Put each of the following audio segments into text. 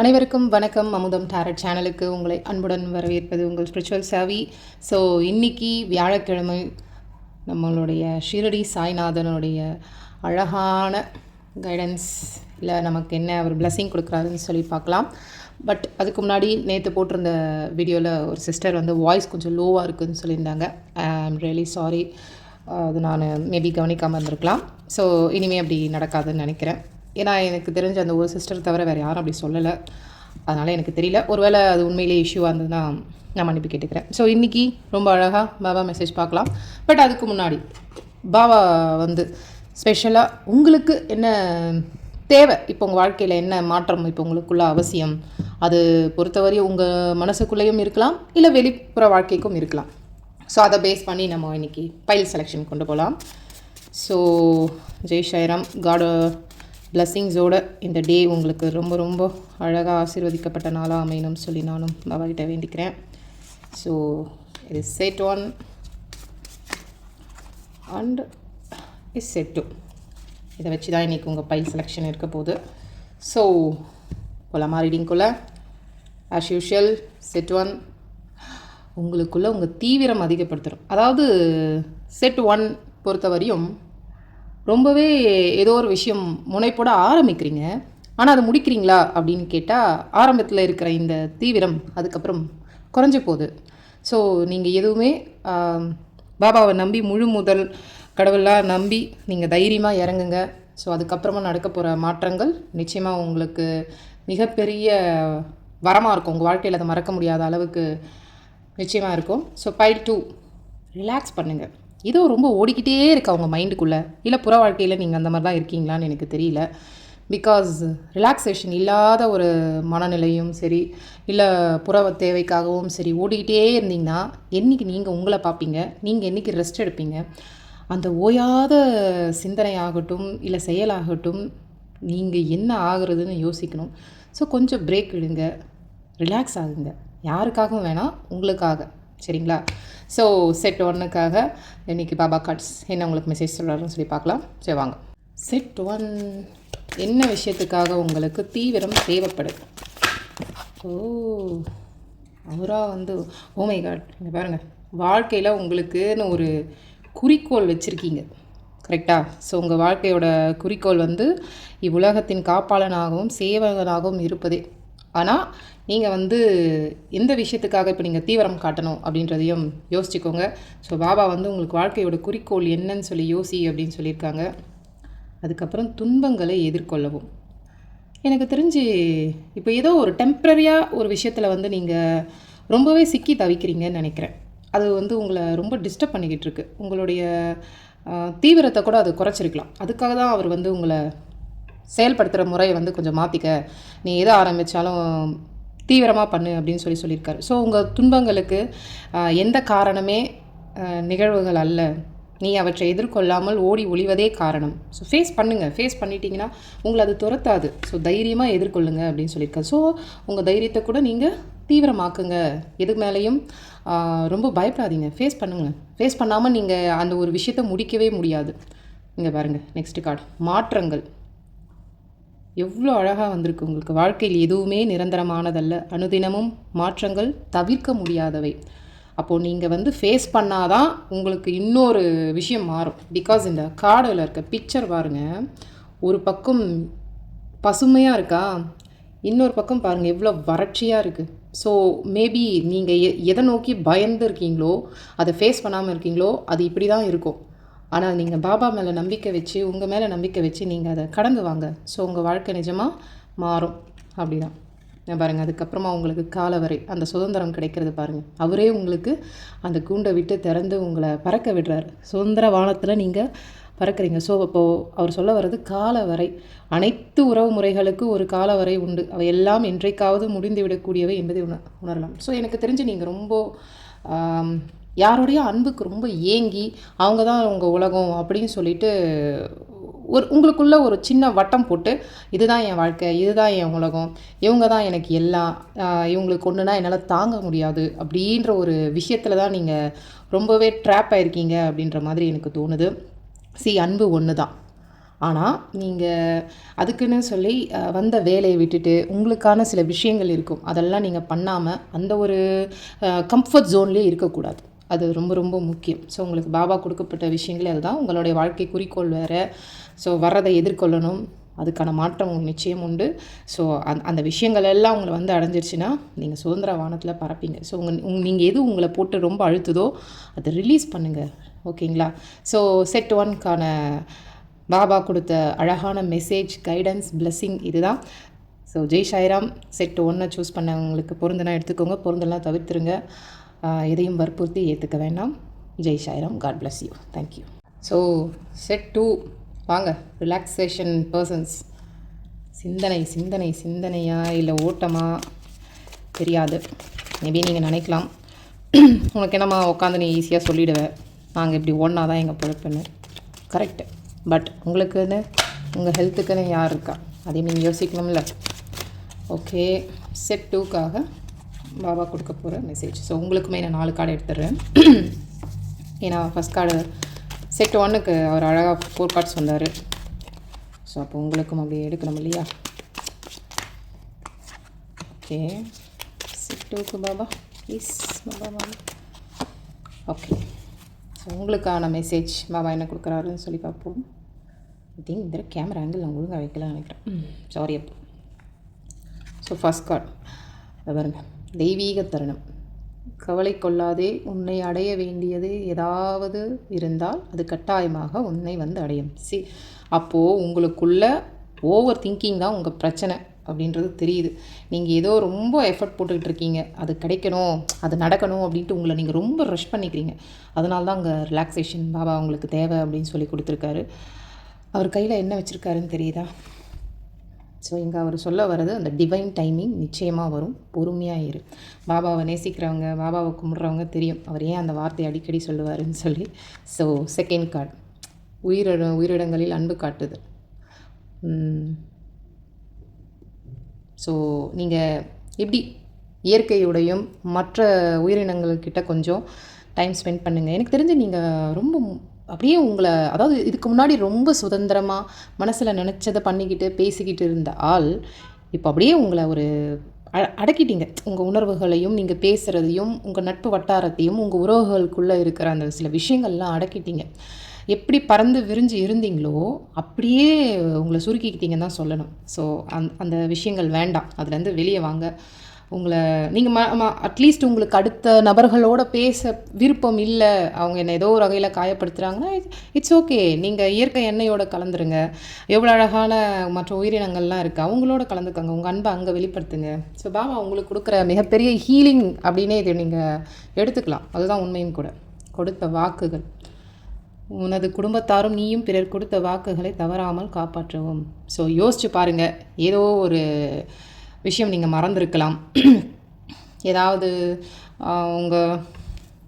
அனைவருக்கும் வணக்கம். அமுதம் டேரட் சேனலுக்கு உங்களை அன்புடன் வரவேற்பது உங்கள் ஸ்பிரிச்சுவல் சாவி ஸோ இன்றைக்கி வியாழக்கிழமை நம்மளுடைய ஷிரடி சாய்நாதனுடைய அழகான கைடன்ஸ் இல்லை நமக்கு என்ன அவர் பிளஸ்ஸிங் கொடுக்குறாருன்னு சொல்லி பார்க்கலாம். பட் அதுக்கு முன்னாடி நேற்று போட்டிருந்த வீடியோவில் ஒரு சிஸ்டர் வந்து வாய்ஸ் கொஞ்சம் லோவாக இருக்குதுன்னு சொல்லியிருந்தாங்க. ஐ ஆம் ரியலி சாரி அது நான் மேபி கவனிக்காமல் இருந்திருக்கலாம். ஸோ இனிமேல் அப்படி நடக்காதுன்னு நினைக்கிறேன். ஏன்னா எனக்கு தெரிஞ்ச அந்த ஒரு சிஸ்டர் தவிர வேறு யாரும் அப்படி சொல்லலை. அதனால் எனக்கு தெரியல. ஒருவேளை அது உண்மையிலேயே இஷ்யூவாக இருந்ததுன்னா நான் மன்னிப்பு கேட்டுக்கிறேன். ஸோ இன்றைக்கி ரொம்ப அழகாக பாபா மெசேஜ் பார்க்கலாம். பட் அதுக்கு முன்னாடி பாபா வந்து ஸ்பெஷலாக உங்களுக்கு என்ன தேவை? இப்போ உங்கள் வாழ்க்கையில் என்ன மாற்றம் இப்போ உங்களுக்குள்ள அவசியம்? அது பொறுத்தவரையும் உங்கள் மனசுக்குள்ளேயும் இருக்கலாம். இல்லை வெளிப்புற வாழ்க்கைக்கும் இருக்கலாம். ஸோ அதை பேஸ் பண்ணி நம்ம இன்னைக்கு பைல் செலெக்ஷன் கொண்டு போகலாம் ஸோ ஜெய் ஷைராம் காட் பிளஸ்ஸிங்ஸோட இந்த டே உங்களுக்கு ரொம்ப ரொம்ப அழகாக ஆசீர்வதிக்கப்பட்ட நாளாக அமையணும்னு சொல்லி நானும் பாபா கிட்ட வேண்டிக்கிறேன் ஸோ இது set one and is set two இதை வச்சு தான் இன்றைக்கி உங்கள் பைல் செலெக்ஷன் இருக்க போகுது. ஸோ போலாமா ரீடிங்குள்ளே? ஆஸ் யூஷுவல் செட் ஒன் உங்களுக்குள்ளே உங்கள் தீவிரம் அதிகப்படுத்துகிறோம் அதாவது செட் ஒன் பொறுத்தவரையும் ரொம்பவே ஏதோ ஒரு விஷயம் முனைப்போட ஆரம்பிக்கிறீங்க. ஆனால் அதை முடிக்கிறீங்களா? அப்படின்னு கேட்டால் ஆரம்பத்தில் இருக்கிற இந்த தீவிரம் அதுக்கப்புறம் குறைஞ்சு போகுது. ஸோ நீங்கள் எதுவுமே பாபாவை நம்பி முழு முதல் கடவுளாக நம்பி நீங்கள் தைரியமாக இறங்குங்க. ஸோ அதுக்கப்புறமா நடக்க போகிற மாற்றங்கள் நிச்சயமாக உங்களுக்கு மிகப்பெரிய வரமாக இருக்கும். உங்கள் வாழ்க்கையில் அதை மறக்க முடியாத அளவுக்கு நிச்சயமாக இருக்கும். ஸோ பைல் டூ ரிலாக்ஸ் பண்ணுங்கள் இதோ ரொம்ப ஓடிக்கிட்டே இருக்குது அவங்க மைண்டுக்குள்ளே. இல்லை புற வாழ்க்கையில் நீங்கள் அந்த மாதிரி தான் இருக்கீங்களான்னு எனக்கு தெரியல. பிகாஸ் ரிலாக்ஸேஷன் இல்லாத ஒரு மனநிலையும் சரி இல்லை புற தேவைக்காகவும் சரி ஓடிக்கிட்டே இருந்தீங்கன்னா என்னைக்கு நீங்கள் உங்களை பார்ப்பீங்க? நீங்கள் என்னைக்கு ரெஸ்ட் எடுப்பீங்க? அந்த ஓயாத சிந்தனை ஆகட்டும் இல்லை செயலாகட்டும் நீங்கள் என்ன ஆகுறதுன்னு யோசிக்கணும். ஸோ கொஞ்சம் பிரேக் எடுங்க. ரிலாக்ஸ் ஆகுங்க. யாருக்காகவும் வேணாம் உங்களுக்காக. சரிங்களா? ஸோ செட் ஒன்னுக்காக இன்னைக்கு பாபா கார்ட்ஸ் என்ன உங்களுக்கு மெசேஜ் சொல்கிறாருன்னு சொல்லி பார்க்கலாம். சரி வாங்க. செட் ஒன் என்ன விஷயத்துக்காக உங்களுக்கு தீவிரம் தேவைப்படுது ஓ அவரா வந்து oh ஓமை காட் இங்கே பாருங்கள் வாழ்க்கையில் உங்களுக்குன்னு ஒரு குறிக்கோள் வச்சுருக்கீங்க. கரெக்டாக ஸோ உங்கள் வாழ்க்கையோட குறிக்கோள் வந்து இவ்வுலகத்தின் காப்பாளனாகவும் சேவகனாகவும் இருப்பதே. ஆனால் நீங்கள் வந்து எந்த விஷயத்துக்காக இப்போ நீங்கள் தீவிரம் காட்டணும் அப்படின்றதையும் யோசிச்சுக்கோங்க. ஸோ பாபா வந்து உங்களுக்கு வாழ்க்கையோட குறிக்கோள் என்னன்னு சொல்லி யோசி அப்படின்னு சொல்லியிருக்காங்க. அதுக்கப்புறம் துன்பங்களை எதிர்கொள்ளவும். எனக்கு தெரிஞ்சு இப்போ ஏதோ ஒரு டெம்ப்ரரியாக ஒரு விஷயத்தில் வந்து நீங்கள் ரொம்பவே சிக்கி தவிக்கிறீங்கன்னு நினைக்கிறேன். அது வந்து உங்களை ரொம்ப டிஸ்டர்ப் பண்ணிக்கிட்டு இருக்கு. உங்களுடைய தீவிரத்தை கூட அது குறைச்சிருக்கலாம். அதுக்காக தான் அவர் வந்து உங்களை செயல்படுத்துகிற முறையை வந்து கொஞ்சம் மாற்றிக்க நீ எதை ஆரம்பித்தாலும் தீவிரமாக பண்ணு அப்படின்னு சொல்லி சொல்லியிருக்காரு. ஸோ உங்கள் துன்பங்களுக்கு எந்த காரணமே நிகழ்வுகள் அல்ல. நீ அவற்றை எதிர்கொள்ளாமல் ஓடி ஒளிவதே காரணம். ஸோ ஃபேஸ் பண்ணுங்கள் ஃபேஸ் பண்ணிட்டீங்கன்னா உங்களை அது துரத்தாது. ஸோ தைரியமாக எதிர்கொள்ளுங்க அப்படின்னு சொல்லியிருக்காரு. ஸோ உங்கள் தைரியத்தை கூட நீங்கள் தீவிரமாக்குங்க. எது மேலேயும் ரொம்ப பயப்படாதீங்க. ஃபேஸ் பண்ணுங்கள் ஃபேஸ் பண்ணாமல் நீங்கள் அந்த ஒரு விஷயத்தை முடிக்கவே முடியாது. இங்கே பாருங்கள் நெக்ஸ்ட் கார்டு மாற்றங்கள். எவ்வளோ அழகாக வந்திருக்கு உங்களுக்கு. வாழ்க்கையில் எதுவுமே நிரந்தரமானதல்ல. அனுதினமும் மாற்றங்கள் தவிர்க்க முடியாதவை. அப்போது நீங்கள் வந்து ஃபேஸ் பண்ணாதான் உங்களுக்கு இன்னொரு விஷயம் மாறும். பிகாஸ் இந்த கார்டில் இருக்க பிக்சர் பாருங்கள் ஒரு பக்கம் பசுமையாக இருக்கா? இன்னொரு பக்கம் பாருங்கள் எவ்வளோ வறட்சியாக இருக்குது ஸோ மேபி நீங்கள் எ எதை நோக்கி பயந்து இருக்கீங்களோ அதை ஃபேஸ் பண்ணாமல் இருக்கீங்களோ அது இப்படி தான் இருக்கும். ஆனால் நீங்கள் பாபா மேலே நம்பிக்கை வச்சு உங்கள் மேலே நம்பிக்கை வச்சு நீங்கள் அதை கடந்து வாங்க. ஸோ உங்கள் வாழ்க்கை நிஜமாக மாறும். அப்படிதான். பாருங்கள் அதுக்கப்புறமா உங்களுக்கு காலவரை அந்த சுதந்திரம் கிடைக்கிறது பாருங்கள் அவரே உங்களுக்கு அந்த கூண்டை விட்டு திறந்து உங்களை பறக்க விடுறாரு. சுதந்திர வானத்தில் நீங்கள் பறக்கிறீங்க. ஸோ அப்போது அவர் சொல்ல வர்றது காலவரை அனைத்து உறவு முறைகளுக்கு ஒரு காலவரை உண்டு. அவை எல்லாம் என்றைக்காவது முடிந்து விடக்கூடியவை என்பதை உண உணரலாம். ஸோ எனக்கு தெரிஞ்சு நீங்கள் ரொம்ப யாருடைய அன்புக்கு ரொம்ப ஏங்கி அவங்க தான் உங்கள் உலகம் அப்படின்னு சொல்லிட்டு ஒரு உங்களுக்குள்ள ஒரு சின்ன வட்டம் போட்டு இதுதான் என் வாழ்க்கை இதுதான் என் உலகம் இவங்க தான் எனக்கு எல்லாம் இவங்களுக்கு ஒன்றுனா என்னால் தாங்க முடியாது அப்படின்ற ஒரு விஷயத்தில் தான் நீங்கள் ரொம்பவே ட்ராப் ஆகிருக்கீங்க அப்படின்ற மாதிரி எனக்கு தோணுது. சி அன்பு ஒன்று தான் ஆனால் நீங்கள் அதுக்குன்னு சொல்லி வந்த வேலையை விட்டுட்டு உங்களுக்கான சில விஷயங்கள் இருக்கும். அதெல்லாம் நீங்கள் பண்ணாமல் அந்த ஒரு கம்ஃபர்ட் ஜோன்லேயே இருக்கக்கூடாது. அது ரொம்ப ரொம்ப முக்கியம். ஸோ உங்களுக்கு பாபா கொடுக்கப்பட்ட விஷயங்களே அதுதான் உங்களுடைய வாழ்க்கை குறிக்கோள் வேறு. ஸோ வர்றதை எதிர்கொள்ளணும். அதுக்கான மாற்றம் நிச்சயம் உண்டு. ஸோ அந் அந்த விஷயங்கள் எல்லாம் உங்களை வந்து அடைஞ்சிருச்சுன்னா நீங்கள் சுதந்திர வானத்தில் பறப்பீங்க. ஸோ உங்கள் உங் நீங்கள் எது உங்களை போட்டு ரொம்ப அழுத்துதோ அதை ரிலீஸ் பண்ணுங்கள் ஓகேங்களா? ஸோ செட் ஒன்க்கான பாபா கொடுத்த அழகான மெசேஜ் கைடன்ஸ் blessing இதுதான். ஸோ ஜெய் சாய்ராம் செட் ஒன்றை சூஸ் பண்ணவங்களுக்கு பொருந்தெல்லாம் எடுத்துக்கோங்க. பொருந்தெல்லாம் தவிர்த்துருங்க. எதையும் வற்புறுத்தி ஏற்றுக்க வேண்டாம். Jai Sairam. God bless you thank you so set two வாங்க. ரிலாக்ஸேஷன் பர்சன்ஸ் சிந்தனை சிந்தனை சிந்தனையா இல்லை ஓட்டமா? தெரியாது. மேபி நீங்கள் நினைக்கலாம். உனக்கு என்னம்மா உட்காந்து நீ ஈஸியாக சொல்லிவிடுவேன் நாங்கள் இப்படி ஒன்றா தான் எங்கள் பொழப்புன்னு. கரெக்டு பட் உங்களுக்குன்னு உங்கள் ஹெல்த்துக்குன்னு யார் இருக்கா? அதையும் நீங்கள் யோசிக்கணும்ல. ஓகே செட் டூக்காக பாபா கொடுக்க போகிற மெசேஜ் ஸோ உங்களுக்குமே நான் நாலு கார்டு எடுத்துடுறேன். ஏன்னா ஃபஸ்ட் கார்டு செட் ஒன்னுக்கு அவர் அழகாக ஃபோர் கார்ட்ஸ் வந்தார் ஸோ அப்போ உங்களுக்கும் அப்படியே எடுக்கணும் இல்லையா? ஓகே செட் டூக்கு Baba. Please Baba Baba. Okay so உங்களுக்கான மெசேஜ் பாபா என்ன கொடுக்குறாருன்னு சொல்லி பார்ப்போம். ஐ திங்க் இந்த கேமரா ஆங்கிள் நான் ஒழுங்காக வைக்கலாம்னு நினைக்கிறேன். சாரி அப்போ. ஸோ ஃபஸ்ட் கார்ட் பாருங்கள் தெய்வீக தருணம். கவலை கொள்ளாதே உன்னை அடைய வேண்டியது ஏதாவது இருந்தால் அது கட்டாயமாக உன்னை வந்து அடையும். சி அப்போது உங்களுக்குள்ள ஓவர் திங்கிங் தான் உங்கள் பிரச்சனை அப்படின்றது தெரியுது. நீங்கள் ஏதோ ரொம்ப எஃபர்ட் போட்டுக்கிட்டு இருக்கீங்க. அது கிடைக்கணும் அது நடக்கணும் அப்படின்ட்டு உங்களை நீங்கள் ரொம்ப ரஷ் பண்ணிக்கிறீங்க. அதனால தான் அங்கே ரிலாக்ஸேஷன் பாபா உங்களுக்கு தேவை அப்படின்னு சொல்லி கொடுத்துருக்காரு. அவர் கையில் என்ன வச்சுருக்காருன்னு தெரியுதா? ஸோ இங்கே அவர் சொல்ல வர்றது அந்த டிவைன் டைமிங் நிச்சயமாக வரும். பொறுமையாக இரு. பாபாவை நேசிக்கிறவங்க பாபாவை கும்பிட்றவங்க தெரியும். அவர் ஏன் அந்த வார்த்தையை அடிக்கடி சொல்லுவாருன்னு சொல்லி. ஸோ செகண்ட் கார்டு உயிரிட உயிரிடங்களில் அன்பு காட்டுது. ஸோ நீங்கள் எப்படி இயற்கையுடையும் மற்ற உயிரினங்கள்கிட்ட கொஞ்சம் டைம் ஸ்பெண்ட் பண்ணுங்கள் எனக்கு தெரிஞ்சு நீங்கள் ரொம்ப அப்படியே உங்களை அதாவது இதுக்கு முன்னாடி ரொம்ப சுதந்திரமாக மனசில் நினச்சதை பண்ணிக்கிட்டு பேசிக்கிட்டு இருந்த ஆள் இப்போ அப்படியே உங்களை ஒரு அடக்கிட்டீங்க. உங்கள் உணர்வுகளையும் நீங்கள் பேசுகிறதையும் உங்கள் நட்பு வட்டாரத்தையும் உங்கள் உறவுகளுக்குள்ளே இருக்கிற அந்த சில விஷயங்கள்லாம் அடக்கிட்டீங்க. எப்படி பறந்து விரிஞ்சு இருந்தீங்களோ அப்படியே உங்களை சுருக்கிக்கிட்டீங்கன்னு தான் சொல்லணும். ஸோ அந் அந்த விஷயங்கள் வேண்டாம். அதுலேருந்து வெளியே வாங்க. உங்களை நீங்கள் ம அட்லீஸ்ட் உங்களுக்கு அடுத்த நபர்களோட பேச விருப்பம் இல்லை அவங்க என்னை ஏதோ ஒரு வகையில் காயப்படுத்துகிறாங்கன்னா இட்ஸ் ஓகே நீங்கள் இயற்கை எண்ணெயோட கலந்துருங்க. எவ்வளோ அழகான மற்ற உயிரினங்கள்லாம் இருக்குது அவங்களோட கலந்துக்கோங்க. உங்கள் அன்பை அங்கே வெளிப்படுத்துங்க. ஸோ பாபா உங்களுக்கு கொடுக்குற மிகப்பெரிய ஹீலிங் அப்படின்னே இதை நீங்கள் எடுத்துக்கலாம். அதுதான் உண்மையும் கூட. கொடுத்த வாக்குகள். உனது குடும்பத்தாரும் நீயும் பிறர் கொடுத்த வாக்குகளை தவறாமல் காப்பாற்றவும். ஸோ யோசிச்சு பாருங்க. ஏதோ ஒரு விஷயம் நீங்கள் மறந்துருக்கலாம். ஏதாவது உங்கள்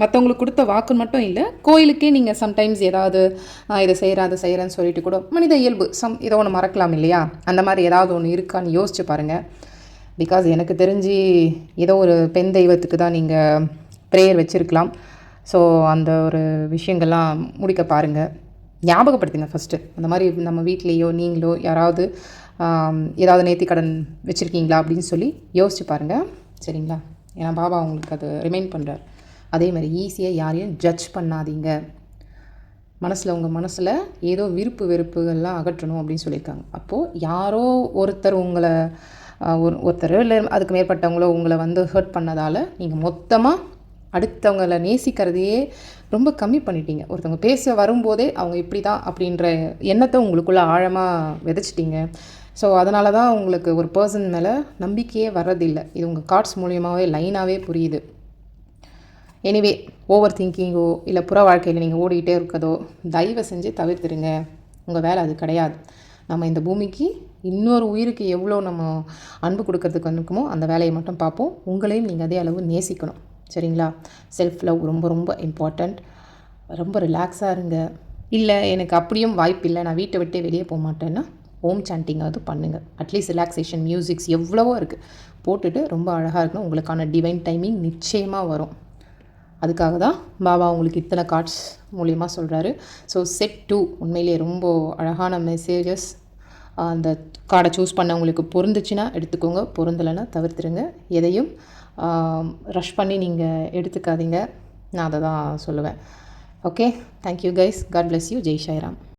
மற்றவங்களுக்கு கொடுத்த வாக்கு மட்டும் இல்லை கோயிலுக்கே நீங்கள் சம்டைம்ஸ் ஏதாவது இதை செய்கிறேன் அதை செய்கிறேன்னு சொல்லிட்டு கூட மனித இயல்பு சம் ஏதோ ஒன்று மறக்கலாம் இல்லையா? அந்த மாதிரி ஏதாவது ஒன்று இருக்கான்னு யோசிச்சு பாருங்கள் பிகாஸ் எனக்கு தெரிஞ்சு ஏதோ ஒரு பெண் தெய்வத்துக்கு தான் நீங்கள் ப்ரேயர் வச்சுருக்கலாம். ஸோ அந்த ஒரு விஷயங்கள்லாம் முடிக்க பாருங்கள் ஞாபகப்படுத்துங்க ஃபஸ்ட்டு அந்த மாதிரி நம்ம வீட்லேயோ நீங்களோ யாராவது ஏதாவது நேர்த்தி கடன் வச்சுருக்கீங்களா அப்படின்னு சொல்லி யோசிச்சு பாருங்கள் சரிங்களா? ஏன்னா பாபா உங்களுக்கு அது ரிமைண்ட் பண்ணுறார் அதே மாதிரி ஈஸியாக யாரையும் ஜட்ஜ் பண்ணாதீங்க. மனசில் உங்கள் மனசில் ஏதோ விருப்பு வெறுப்புகள்லாம் அகற்றணும் அப்படின்னு சொல்லியிருக்காங்க. அப்போது யாரோ ஒருத்தர் உங்களை ஒரு ஒருத்தர் இல்லை அதுக்கு மேற்பட்டவங்களோ உங்களை வந்து ஹர்ட் பண்ணதால் நீங்கள் மொத்தமாக அடுத்தவங்களை நேசிக்கிறதையே ரொம்ப கம்மி பண்ணிட்டீங்க. ஒருத்தவங்க பேச வரும்போதே அவங்க இப்படி தான் அப்படின்ற எண்ணத்தை உங்களுக்குள்ளே ஆழமாக விதைச்சிட்டிங்க. ஸோ அதனால தான் உங்களுக்கு ஒரு பர்சன் மேலே நம்பிக்கையே வர்றதில்லை. இது உங்கள் கார்ட்ஸ் மூலியமாகவே லைனாகவே புரியுது. எனிவே ஓவர் திங்கிங்கோ இல்லை புற வாழ்க்கையில் நீங்கள் ஓடிக்கிட்டே இருக்கதோ தயவு செஞ்சு தவிர்த்துருங்க. உங்கள் வேலை அது கிடையாது. நம்ம இந்த பூமிக்கு இன்னொரு உயிருக்கு எவ்வளோ நம்ம அன்பு கொடுக்கறதுக்கு வந்துக்குமோ அந்த வேலையை மட்டும் பார்ப்போம். உங்களையும் நீங்கள் அதே அளவு நேசிக்கணும். சரிங்களா? செல்ஃப் லவ் ரொம்ப ரொம்ப இம்பார்ட்டண்ட் ரொம்ப ரிலாக்ஸாக இருங்க. இல்லை எனக்கு அப்படியும் வாய்ப்பு இல்லை. நான் வீட்டை விட்டே வெளியே போக மாட்டேன்னா ஹோம் சாண்டிங்காவது பண்ணுங்கள் அட்லீஸ்ட் ரிலாக்ஸேஷன் மியூசிக்ஸ் எவ்வளவோ இருக்குது போட்டுட்டு ரொம்ப அழகாக இருக்கணும். உங்களுக்கான டிவைன் டைமிங் நிச்சயமாக வரும். அதுக்காக தான் பாபா உங்களுக்கு இத்தனை கார்ட்ஸ் மூலியமாக சொல்கிறாரு ஸோ செட் டூ உண்மையிலேயே ரொம்ப அழகான மெசேஜஸ் அந்த கார்டை சூஸ் பண்ண உங்களுக்கு பொருந்துச்சுன்னா எடுத்துக்கோங்க. பொருந்தலைன்னா தவிர்த்துருங்க. எதையும் ரஷ் பண்ணி நீங்கள் எடுத்துக்காதீங்க. நான் அதை தான் சொல்லுவேன். Okay thank you guys God bless you Jai Sairam.